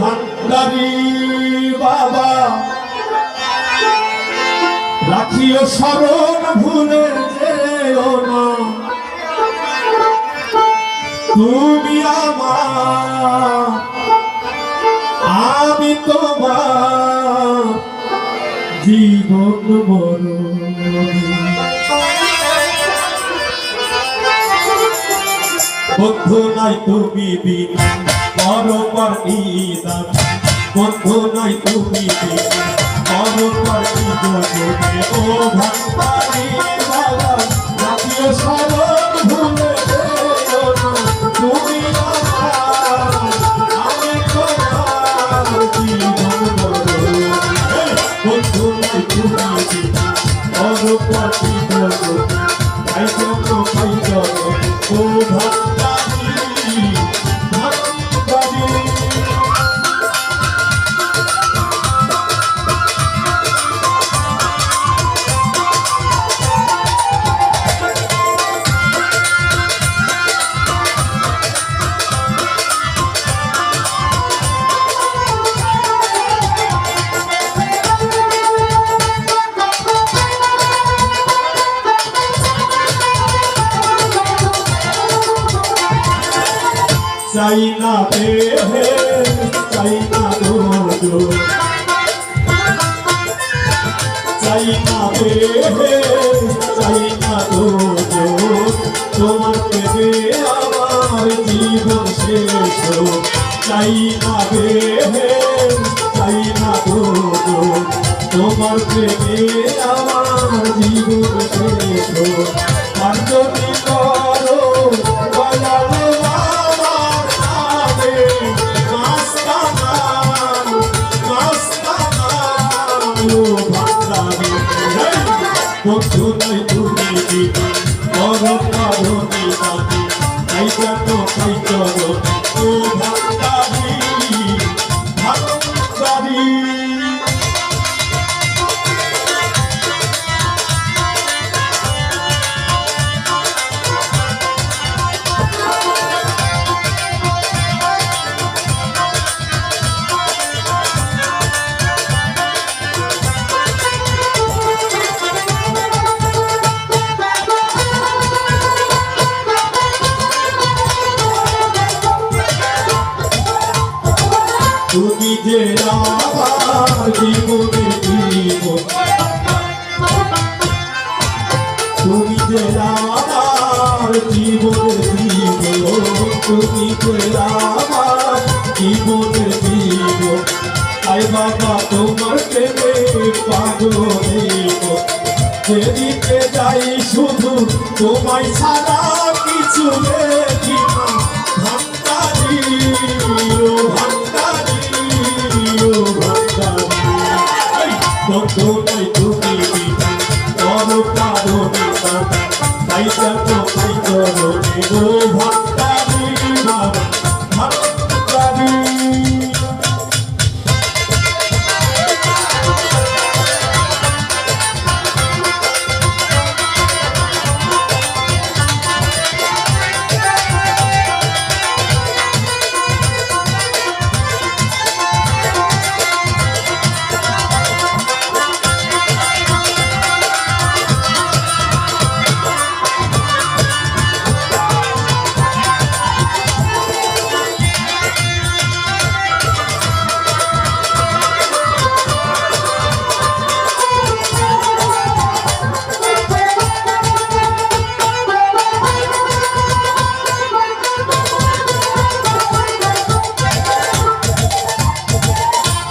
ভান্ডারি বাবা। রাখিও স্মরণ ভুলে না। তুমি আমার, আমি তোমার জীবন বড় বন্ধু নাই তুমি বিন পরপর ইদাম বন্ধু নাই তুমি বিন পরপর ইদনে ও ভক্তারি বাবা রাখিও স্মরণ ভুলে ভাই ভাই ও ভক্তারি চাই না দেহে চাই না দোজো চাই না দেহে চাই না পেবে আমার জীবন শেষ। চাই না দেহে চাই না দোজো তোমার যদি নাই তুমি দিদি বড় কারণী নামি তাই কেন তাই চলো। ও ভান্ডারি ভান্ডারি তুমি যে তুমি যে আমার জীবনে জীবন তুমি যে আমার জীবনে জীবন আই বাবা তোমার প্রেমে পাগল হইব যেদিকে যাই শুধু তোমায় ছাড়া কিছু দেখি করো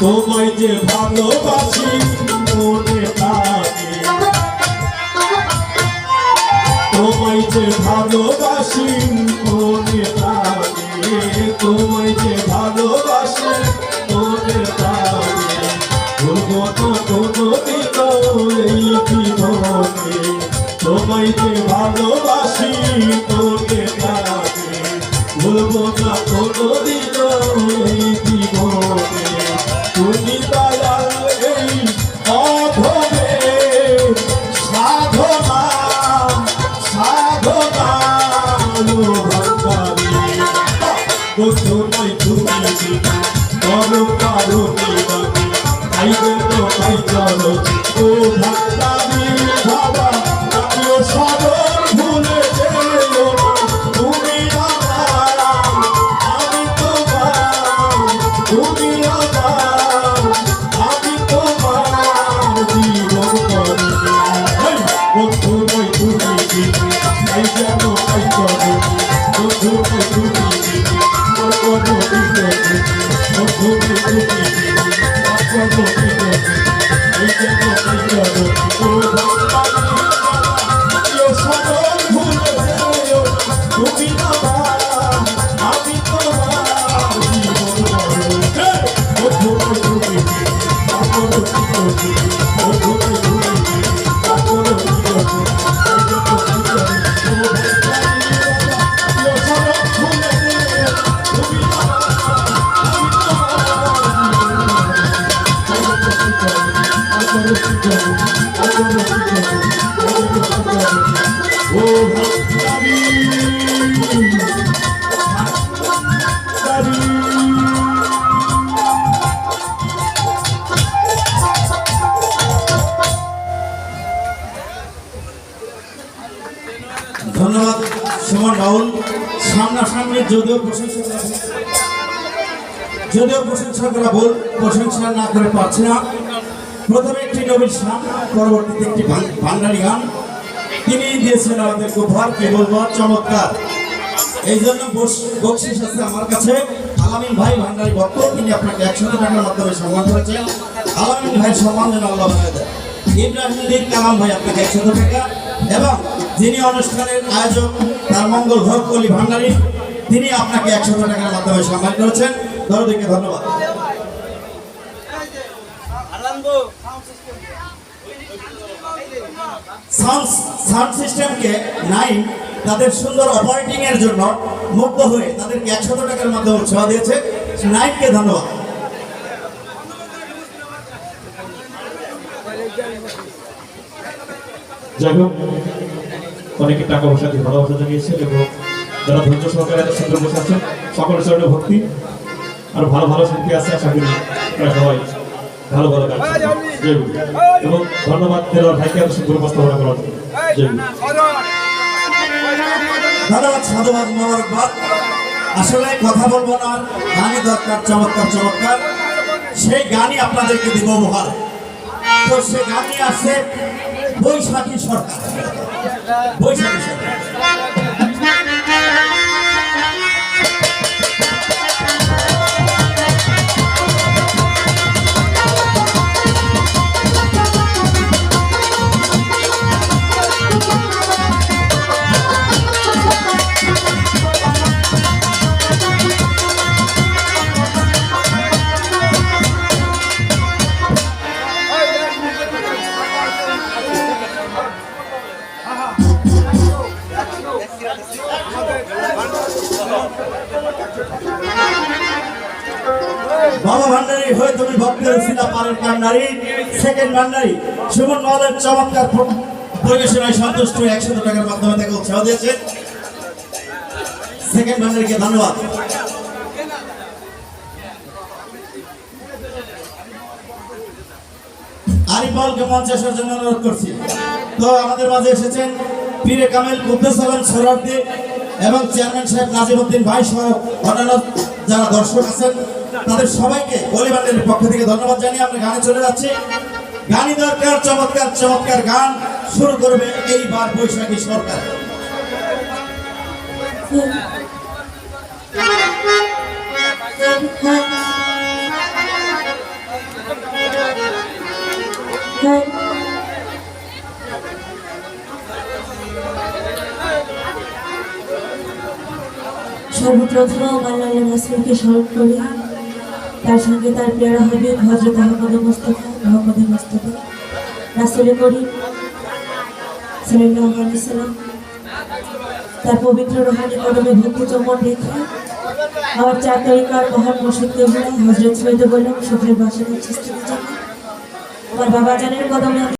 তোমায় যে ভালোবাসি, মনে থাকে। তোমায় যে ভালোবাসি, মনে থাকে। তোমায় যে ভালোবাসি, মনে থাকে। ভুলবো না কোনো এই জীবনে তোমায় যে ভালোবাসি, মনে থাকে। ভুলবো কোনো এই জীবনে তুমি দয়াল এই অধরে সাধনা সাধনা তুমি তুমি করো কারও আইবে তো আই চলো, ও ভাতা সুমন বাউল, সামনাসামনি যদিও প্রশংসকরা যদিও প্রশংসকরা বল প্রশংসা না করে পারছে না। প্রথমে একটি নবীর সাম পরবর্তীতে একটি ভান- ভান্ডারি গান। তিনি দিয়েছেন আমাদের উপহার কে বলব চমৎকার। এই জন্য বকশিস আছে আমার কাছে। আলামিন ভাই, ভান্ডারি ভক্ত, তিনি আপনাকে একশো টাকার মাধ্যমে সম্মান করেছেন। আলামিন ভাই সম্মান যেন আল্লাহ বানিয়ে দেয় ইব্রাহিম কালাম ভাই আপনাকে একশো টাকা এবং যিনি অনুষ্ঠানের আয়োজক, তার মঙ্গল ভোগ কলি ভান্ডারী, তিনি আপনাকে একশো টাকার মাধ্যমে সম্মান করেছেন। দরদিকে ধন্যবাদ। সাউন্ড সিস্টেমকে নাইন, তাদের সুন্দর অপারেটিং এর জন্য মুগ্ধ হয়ে তাদেরকে একশত টাকার মাধ্যমে উৎসাহ দিয়েছে। নাইনকে ধন্যবাদ। যাই হোক অনেকে টাকা পয়সা দিয়ে ভালোবাসা জানিয়েছেন এবং যারা ধৈর্য সহকারে এত সুন্দর বসে আছেন সকলের চরণে ভক্তি। আর ভালো ভালো শিল্পী আছে আশা করি তারা সবাই ভালো ভালো গান। এবং ধন্যবাদ দেওয়ার ভাইকে এত সুন্দর উপস্থাপনা করার জন্য। ধন্যবাদ সাধুবাদ মোবারকবাদ আসলে কথা বলব না গানই দরকার চমৎকার চমৎকার। সেই গানই আপনাদেরকে দিব উপহার। তো সে গান নিয়ে আসছে বৈশাখী সরকার। বৈশাখী কান্ডারি সেকেন্ড ভান্ডারী সুমন মহলের চমৎকার পরিবেশনায় সন্তুষ্ট হয়ে একশো টাকার মাধ্যমে তাকে উৎসাহ দিয়েছে। সেকেন্ড ধন্যবাদ। আরিফালকে মঞ্চে আসার জন্য অনুরোধ করছি। তো আমাদের মাঝে এসেছেন পীরে কামেল, কুদ্দুস আলম সোহরার্দি এবং চেয়ারম্যান সাহেব নাজিমুদ্দিন ভাই সহ অন্যান্য যারা দর্শক আছেন। তাদের সবাইকে পরিবারের পক্ষ থেকে ধন্যবাদ জানিয়ে আমরা গানে চলে যাচ্ছি। গানই দরকার, চমৎকার চমৎকার গান শুরু করবে এইবার বৈশাখী সরকার। সর্বপ্রথম আল্লাহ রাসুলকে স্মরণ করি। তার সঙ্গে তার পেয়ারা হবে হজরত আহমদ মুস্তফা, মোহাম্মদ মোস্তফা। রাসুল করি সাল্লাল্লাহু আলাইহি সাল্লাম তার পবিত্র রোহানি কদমে ভক্তি চমন রেখে আমার চার তারিখার মহান মুর্শিদকে বলে হজরত সৈদ বললাম সুখের চেষ্টা আমার বাবা জানের কদমে